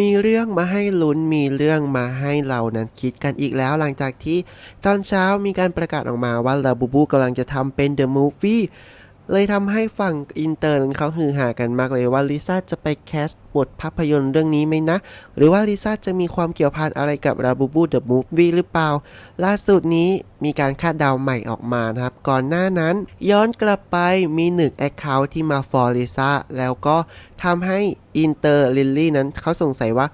มีเรื่องมาให้ลุ้นมีเรื่องมาให้เรานั้นคิดกันอีกแล้วหลังจากที่ตอนเช้ามีการประกาศออกมาว่าลาบูบูกำลังจะทำเป็นเดอะมูฟวี่ เลยทำให้ฝั่งอินเตอร์นั้นเขาฮือฮากันมากเลยว่าลิซ่าจะไปแคสต์บทภาพยนตร์เรื่องนี้ไหมนะ หรือว่าลิซ่าจะมีความเกี่ยวพันอะไรกับลาบูบู The Movie หรือเปล่า ล่าสุดนี้มีการคาดเดาใหม่ออกมานะครับ ก่อนหน้านั้นย้อนกลับไปมีหนึ่งแอคเคาท์ที่มาฟอร์ลิซ่าแล้วก็ทำให้อินเตอร์ลิลลี่นั้นเขาสงสัยว่า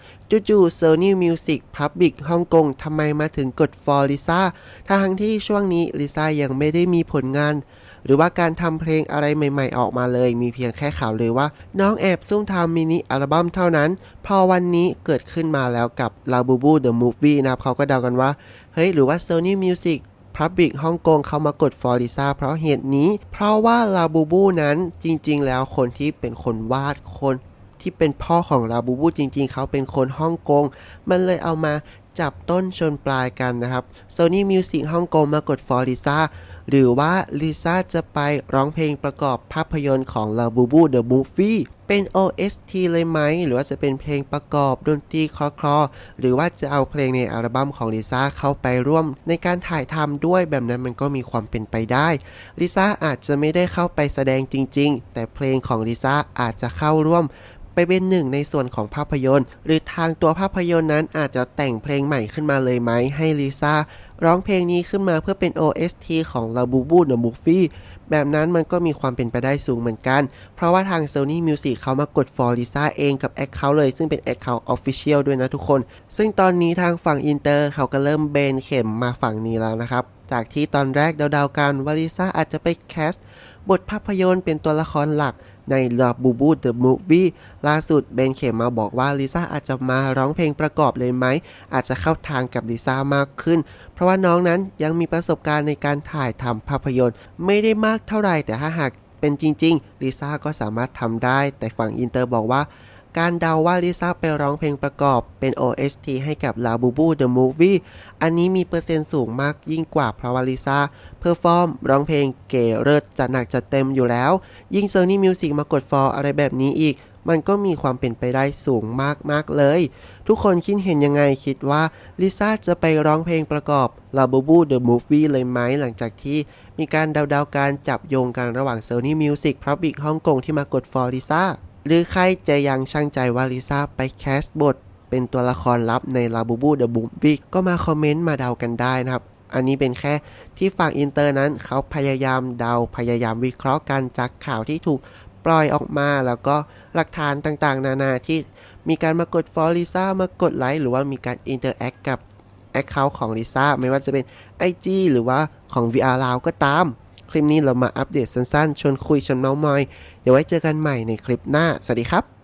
จู่ๆ Sony Music Public ฮ่องกงทำไมมาถึงกดฟอร์ลิซ่าทั้งที่ช่วงนี้ลิซ่ายังไม่ได้มีผลงาน หรือว่าการทำเพลงอะไรใหม่ ๆ ออกมาเลย มีเพียงแค่ข่าวเลยว่า น้องแอบซุ่มทำมินิอัลบั้มเท่านั้น พอวันนี้เกิดขึ้นมาแล้วกับ l a b u b u The Movie นะครับเขาก็เดากันว่า เฮ้ย หรือว่า Sony Music Public ฮ่องกงเขามากดฟอร์ลิซ่าเพราะเหตุนี้ เพราะว่า l a b u b u นั้นจริง ๆ แล้วคนที่เป็นคนวาดคนที่เป็นพ่อของลาบูบูจริง ๆ เขาเป็นคนฮ่องกง มันเลยเอามาจับต้นชนปลายกันนะครับ Sony Music ฮ่องกงมากดฟอร์ลิซ่า หรือว่าลิซ่าจะไปร้องเพลงประกอบภาพยนตร์ของ La b u b u The Movie เป็น OST เลยไหม หรือว่าจะเป็นเพลงประกอบดนตรีคลอคลอๆหรือว่าจะเอาเพลงในอัลบั้มของลิซ่าเข้าไปร่วม ในการถ่ายทำด้วยแบบนั้นมันก็มีความเป็นไปได้ลิซ่าอาจจะไม่ได้เข้าไปแสดงจริง ๆ แต่เพลงของลิซ่าอาจจะเข้าร่วมไปเป็นหนึ่งในส่วนของภาพยนตร์ หรือทางตัวภาพยนตร์นั้นอาจจะแต่งเพลงใหม่ขึ้นมาเลยไหมให้ลิซ่า ร้องเพลงนี้ขึ้นมาเพื่อเป็น OST ของ La b u b u The Movie แบบนั้นมันก็มีความเป็นไปได้สูงเหมือนกัน เพราะว่าทาง Sony Music เขามากด for Lisa เองกับ Account เลย ซึ่งเป็น Account Official ด้วยนะทุกคน ซึ่งตอนนี้ทางฝั่งอินเตอร์เขาก็เริ่มเบนเข็มมาฝั่งนี้แล้วนะครับ จากที่ตอนแรกเดาๆกันว่าลิซ่าอาจจะไปแคสต์บทภาพยนตร์เป็นตัวละครหลัก ใน La b u b u The Movie ล่าสุดเบนเขมมาบอกว่าลิซ่าอาจจะมาร้องเพลงประกอบเลยไหม อาจจะเข้าทางกับลิซ่ามากขึ้น เพราะว่าน้องนั้นยังมีประสบการณ์ในการถ่ายทำภาพยนตร์ ไม่ได้มากเท่าไหร่แต่ถ้าหากเป็นจริงๆลิซ่าก็สามารถทำได้ แต่ฝั่งอินเตอร์บอกว่า การเดาว่าลิซ่าไปร้องเพลงประกอบเป็น OST ให้กับ La b u b u The Movie อันนี้มีเปอร์เซ็นต์สูงมากยิ่งกว่าเพราะว่าลิซ่าเพอร์ฟอร์มร้องเพลงเก๋เลิศจัดหนักจัดเต็มอยู่แล้ว ยิ่ง Sony Music มากดฟอร์อะไรแบบนี้อีก มันก็มีความเป็นไปได้สูงมากๆเลย ทุกคนคิดเห็นยังไงคิดว่าลิซ่าจะไปร้องเพลงประกอบ La b u b u The Movie เลยไหมหลังจากที่มีการเดาๆการจับโยงกันระหว่าง Sony Music Public ฮ่องกงที่มากดฟอร์ลิซ่า หรือใครจะยังช่างใจว่าลิซ่าไปแคสบท เป็นตัวละครลับใน La b u b u The Movie ก็มาคอมเมนต์มาเดากันได้นะครับ อันนี้เป็นแค่ที่ฝั่งอินเตอร์นั้นเขาพยายามเดาพยายามวิเคราะห์กันจากข่าวที่ถูกปล่อยออกมาแล้วก็หลักฐานต่างๆ นานาที่มีการมากดฟอลลิซ่ามากดไลค์หรือว่ามีการอินเตอร์แอคกับแอคเคาท์ของลิซ่าไม่ว่าจะเป็น IG หรือว่าของ VR ลาวก็ตาม คลิปนี้เรามาอัปเดตสั้นๆ ชวนคุยชวนเมาส์มอย เดี๋ยวไว้เจอกันใหม่ในคลิปหน้า สวัสดีครับ